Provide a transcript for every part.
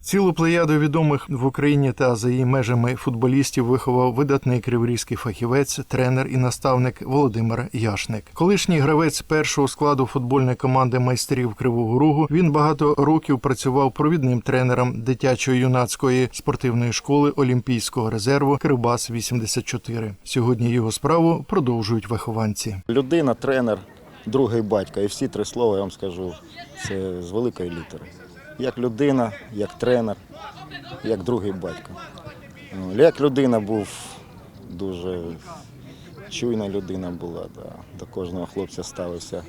Цілу плеяду відомих в Україні та за її межами футболістів виховав видатний криворізький фахівець, тренер і наставник Володимир Яшник. Колишній гравець першого складу футбольної команди майстрів Кривого Рогу. Він багато років працював провідним тренером дитячої юнацької спортивної школи Олімпійського резерву Кривбас 84 Сьогодні його справу продовжують вихованці. Людина, тренер, другий батько. І всі три слова я вам скажу. Це з великої літери. Як людина, як тренер, як другий батько. Ну, Як людина був дуже чуйна людина була. Да. До кожного хлопця ставився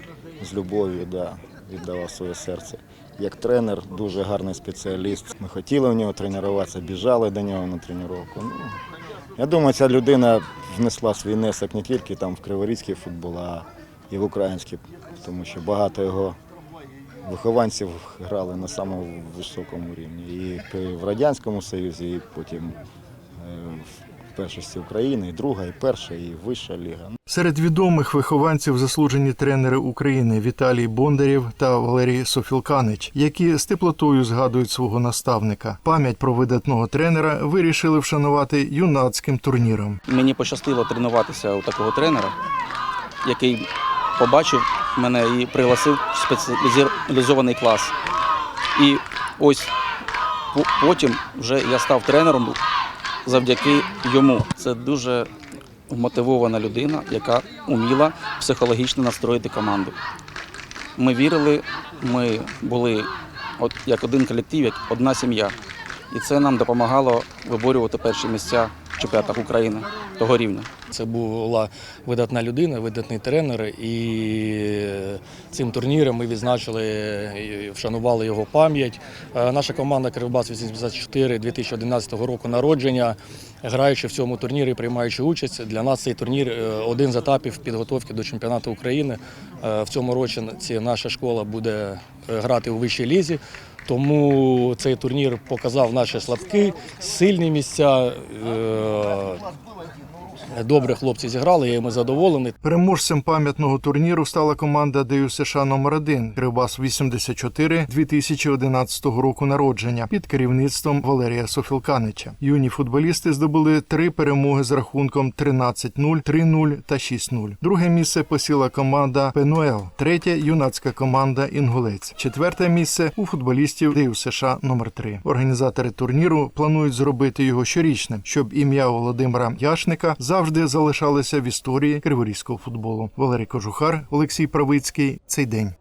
з любов'ю, да, віддавав своє серце. Як тренер, дуже гарний спеціаліст. Ми хотіли в нього тренуватися, біжали до нього на тренування. Ну, я думаю, ця людина внесла свій внесок не тільки там в криворізький футбол, а і в український, тому що багато його вихованців грали на самому високому рівні. І в Радянському Союзі, і потім е, в першості України, і друга, і перша, і вища ліга. Серед відомих вихованців заслужені тренери України Віталій Бондарєв та Валерій Софілканич, які з теплотою згадують свого наставника. Пам'ять про видатного тренера вирішили вшанувати юнацьким турніром. Мені пощастило тренуватися у такого тренера, який побачив мене і пригласив в спеціалізований клас. І ось потім вже я став тренером завдяки йому. Це дуже мотивована людина, яка уміла психологічно настроїти команду. Ми вірили, ми були от як один колектив, як одна сім'я. І це нам допомагало виборювати перші місця чемпіонатах України того рівня. Це була видатна людина, видатний тренер, і цим турніром ми відзначили і вшанували його пам'ять. Е, Наша команда Кривбас 84 2011 року народження, граючи в цьому турнірі, приймаючи участь. Для нас цей турнір е, один з етапів підготовки до чемпіонату України. Е, В цьому році наша школа буде грати у вищій лізі. Тому цей турнір показав наші слабкі, сильні місця. Добре хлопці зіграли, я їм задоволений. Переможцем пам'ятного турніру стала команда ДЮСШ США номер 1 Кривбас 84 2011 року народження під керівництвом Валерія Софілканича. Юні футболісти здобули три перемоги з рахунком 13-0, 3-0 та 6-0. Друге місце посіла команда Пенуел, третє юнацька команда Інгулець. Четверте місце у футболістів ДЮСШ США номер 3 Організатори турніру планують зробити його щорічним, щоб ім'я Володимира Яшника завжди залишалося в історії криворізького футболу. Валерій Кожухар, Олексій Правицький. Цей день.